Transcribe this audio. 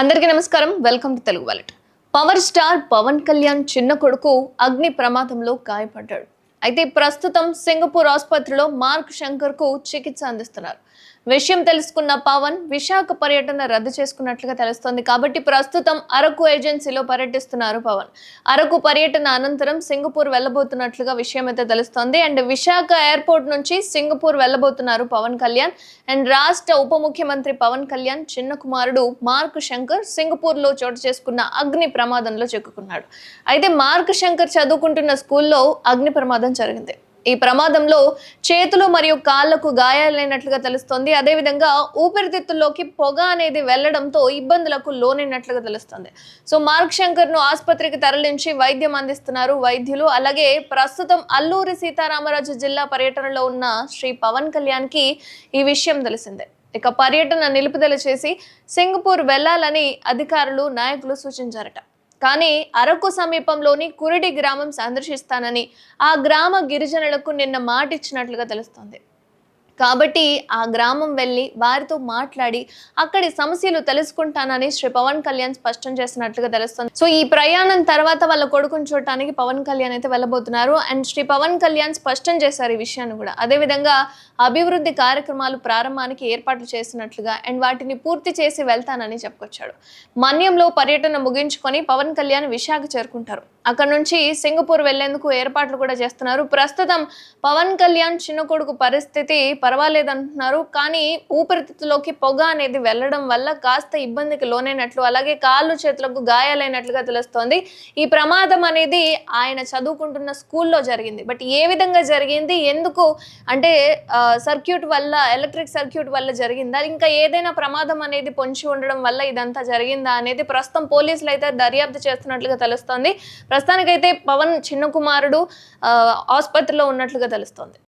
అందరికీ నమస్కారం. Welcome to Telugu wallet. Power star Pawan Kalyan చిన్న కొడుకు అగ్ని ప్రమాదంలో గాయపడ్డాడు. అయితే ప్రస్తుతం సింగపూర్ ఆసుపత్రిలో మార్క్ శంకర్కు చికిత్స అందిస్తున్నారు. విషయం తెలుసుకున్న పవన్ విశాఖ పర్యటన రద్దు చేసుకున్నట్లుగా తెలుస్తోంది. కాబట్టి ప్రస్తుతం అరకు ఏజెన్సీలో పర్యటిస్తున్నారు పవన్. అరకు పర్యటన అనంతరం సింగపూర్ వెళ్ళబోతున్నట్లుగా విషయం అయితే తెలుస్తోంది. అండ్ విశాఖ ఎయిర్పోర్ట్ నుంచి సింగపూర్ వెళ్ళబోతున్నారు పవన్ కళ్యాణ్. అండ్ రాష్ట్ర ఉప ముఖ్యమంత్రి పవన్ కళ్యాణ్ చిన్న కుమారుడు మార్క్ శంకర్ సింగపూర్లో చోటు చేసుకున్న అగ్ని ప్రమాదంలో చిక్కుకున్నాడు. అయితే మార్క్ శంకర్ చదువుకుంటున్న స్కూల్లో అగ్ని ప్రమాదం జరిగింది. ఈ ప్రమాదంలో చేతులు మరియు కాళ్ళకు గాయాలైనట్లుగా తెలుస్తోంది. అదేవిధంగా ఊపిరితిత్తుల్లోకి పొగ అనేది వెళ్ళడంతో ఇబ్బందులకు లోనైనట్లుగా తెలుస్తుంది. సో మార్క్ శంకర్ను ఆసుపత్రికి తరలించి వైద్యం అందిస్తున్నారు వైద్యులు. అలాగే ప్రస్తుతం అల్లూరి సీతారామరాజు జిల్లా పర్యటనలో ఉన్న శ్రీ పవన్ కళ్యాణ్కి ఈ విషయం తెలిసిందే. ఇక పర్యటన నిలుపుదల చేసి సింగపూర్ వెళ్ళాలని అధికారులు నాయకులు సూచించారట. కానీ అరకు సమీపంలోని కురిడి గ్రామం సందర్శిస్తానని ఆ గ్రామ గిరిజనులకు నిన్న మాటిచ్చినట్లుగా తెలుస్తోంది. కాబట్టి ఆ గ్రామం వెళ్ళి వారితో మాట్లాడి అక్కడి సమస్యలు తెలుసుకుంటానని శ్రీ పవన్ కళ్యాణ్ స్పష్టం చేసినట్లుగా తెలుస్తుంది. సో ఈ ప్రయాణం తర్వాత వాళ్ళ కొడుకుని చూడటానికి పవన్ కళ్యాణ్ అయితే వెళ్ళబోతున్నారు. అండ్ శ్రీ పవన్ కళ్యాణ్ స్పష్టం చేశారు ఈ విషయాన్ని కూడా. అదేవిధంగా అభివృద్ధి కార్యక్రమాలు ప్రారంభానికి ఏర్పాట్లు చేసినట్లుగా అండ్ వాటిని పూర్తి చేసి వెళ్తానని చెప్పుకొచ్చాడు. మన్యంలో పర్యటన ముగించుకొని పవన్ కళ్యాణ్ విశాఖ చేరుకుంటారు. అక్కడ నుంచి సింగపూర్ వెళ్ళేందుకు ఏర్పాట్లు కూడా చేస్తున్నారు. ప్రస్తుతం పవన్ కళ్యాణ్ చిన్న కొడుకు పరిస్థితి పర్వాలేదంటున్నారు. కానీ ఊపిరితిత్తులోకి పొగ అనేది వెళ్ళడం వల్ల కాస్త ఇబ్బందికి లోనైనట్లు అలాగే కాళ్ళు చేతులకు గాయాలైనట్లుగా తెలుస్తోంది. ఈ ప్రమాదం అనేది ఆయన చదువుకుంటున్న స్కూల్లో జరిగింది. బట్ ఏ విధంగా జరిగింది? ఎందుకు? అంటే సర్క్యూట్ వల్ల ఎలక్ట్రిక్ సర్క్యూట్ వల్ల జరిగిందా? ఇంకా ఏదైనా ప్రమాదం అనేది పొంచి ఉండడం వల్ల ఇదంతా జరిగిందా అనేది ప్రస్తుతం పోలీసులు అయితే దర్యాప్తు చేస్తున్నట్లుగా తెలుస్తోంది. ప్రస్తుతానికైతే పవన్ చిన్న కుమారుడు ఆ, ఆసుపత్రిలో ఉన్నట్లుగా తెలుస్తోంది.